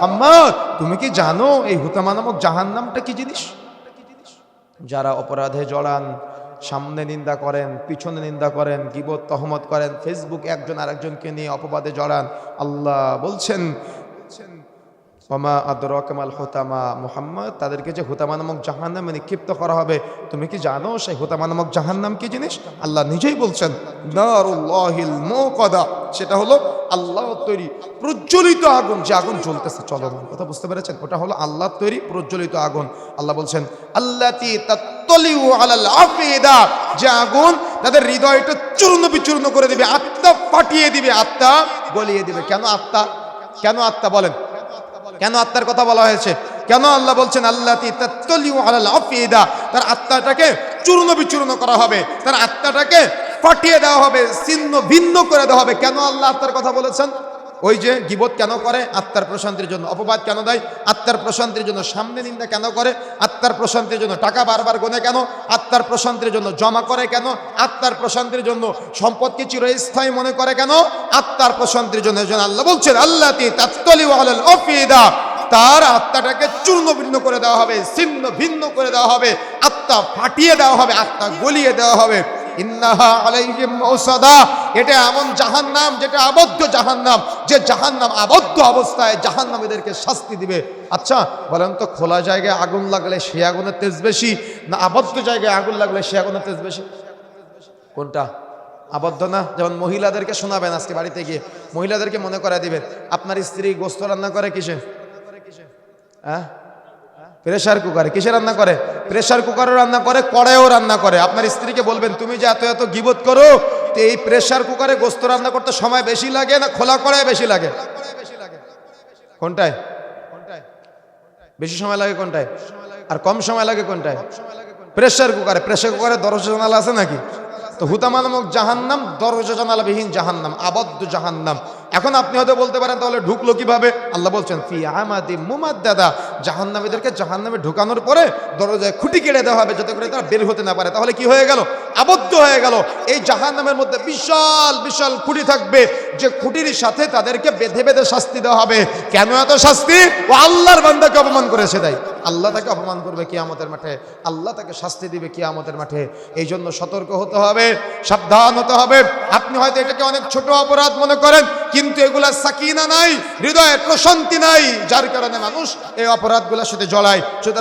মোহাম্মদ, তুমি কি জানো এই হুতামা নামক জাহান্নামটা কি জিনিস? যারা অপরাধে জড়ান, সামনে নিন্দা করেন, পিছনে নিন্দা করেন, গিবত তহমত করেন ফেসবুক একজন আরেকজনকে নিয়ে অপবাদে জড়ান, আল্লাহ বলছেন, ওমা আদর কামাল হোতামা মোহাম্মদ? তাদেরকে যে হুতামা নামক জাহান্নামে নিক্ষিপ্ত করা হবে, তুমি কি জানো সেই হুতামা নামক জাহান্নাম কি জিনিস? আল্লাহ নিজেই বলছেন সেটা হলো আল্লাহ তৈরি প্রজ্বলিত আগুন, যে আগুন জ্বলতেছে চলমান কথা বুঝতে পেরেছেন? ওটা হলো আল্লাহ তৈরি প্রজ্বলিত আগুন। আল্লাহ বলছেন আল্লাহ যে আগুন তাদের হৃদয়টা চূর্ণ বিচূর্ণ করে দিবে, আত্মা ফাটিয়ে দিবে, আত্মা গলিয়ে দিবে। কেন আত্মা? কেন আত্মা বলেন? কেন আত্মার কথা বলা হয়েছে? কেন আল্লাহ বলছেন আল্লাহ তার আত্মাটাকে চূর্ণ বিচূর্ণ করা হবে, তার আত্মাটাকে ফাটিয়ে দেওয়া হবে, ছিন্ন ভিন্ন করে দেওয়া হবে। কেন আল্লাহ আত্মার কথা বলেছেন? ওই যে গিবত কেন করে? আত্মার প্রশান্তির জন্য অপবাদ কেন দেয়? আত্মার প্রশান্তির জন্য সামনে নিন্দা কেন করে? আত্মার প্রশান্তির জন্য টাকা বারবার গোনে কেন? আত্মার প্রশান্তির জন্য জমা করে কেন? আত্মার প্রশান্তির জন্য সম্পদকে চিরস্থায়ী মনে করে কেন? আত্মার প্রশান্তির জন্য আল্লাহ বলছেন আল্লাহ তার আত্মাটাকে চূর্ণ ভিন্ন করে দেওয়া হবে ছিন্ন ভিন্ন করে দেওয়া হবে, আত্মা ফাটিয়ে দেওয়া হবে, আত্মা গলিয়ে দেওয়া হবে। ইন্নাহা আলাইহিম এটা এমন জাহান্নাম যেটা আবদ্ধ জাহান্নাম, যে জাহান্নাম আবদ্ধ অবস্থায় জাহান্নামীদেরকে শাস্তি দিবে। আচ্ছা বলেন তো, খোলা জায়গায় আগুন লাগলে সে আগুনের তেজ বেশি, না আবদ্ধ জায়গায় আগুন লাগলে সে আগুনের তেজ বেশি? কোনটা? আবদ্ধ না? যেমন মহিলাদেরকে শোনাবেন আজকে বাড়িতে গিয়ে, মহিলাদেরকে মনে করায় দিবেন, আপনার স্ত্রী গোস্ত রান্না করে কিসে? হ্যাঁ? প্রেশার কুকারে কিসে রান্না করে? প্রেশার কুকারও রান্না করে কড়াইও রান্না করে। আপনার স্ত্রীকে বলবেন, তুমি যে এত এত গিবত করো, তো এই প্রেশার কুকারে গোস্ত রান্না করতে সময় বেশি লাগে না খোলা কড়াই বেশি লাগে? কোনটায়? বেশি সময় লাগে কোনটায়? আর কম সময় লাগে কোনটায়? প্রেশার কুকারে প্রেশার কুকারে দরজা জানালা আছে নাকি? তো হুতামা নামক জাহান্নাম, দরজা জানালাবিহীন জাহান্নাম, আবদ্ধ জাহান্নাম। এখন আপনি হয়তো বলতে পারেন, তাহলে ঢুকলো কীভাবে? আল্লাহ বলছেন, ফি আমাদি মুমাদ দাদা জাহান্নামীদেরকে জাহান্নামে ঢুকানোর পরে দরজায় খুঁটি কেড়ে দেওয়া হবে, যাতে করে তারা বের হতে না পারে। তাহলে কি হয়ে গেল? আবদ্ধ হয়ে গেল। এই জাহান্নামের মধ্যে বিশাল বিশাল খুঁটি থাকবে। যে খুঁটির সাথে তাদেরকে বেঁধে বেঁধে শাস্তি দেওয়া হবে। কেন এত শাস্তি? ও আল্লাহর বান্দাকে অপমান করেছে তাই। আল্লাহ তাকে অপমান করবে কিয়ামতের মাঠে। আল্লাহ তাকে শাস্তি দিবে কিয়ামতের মাঠে। এই জন্য সতর্ক হতে হবে, সাবধান হতে হবে। আপনি হয়তো এটাকে অনেক ছোট অপরাধ মনে করেন, কিন্তু এগুলা সাকিনা নাই, হৃদয়ে প্রশান্তি নাই, যার কারণে মানুষ এই অপরাধগুলোর সাথে জড়ায়।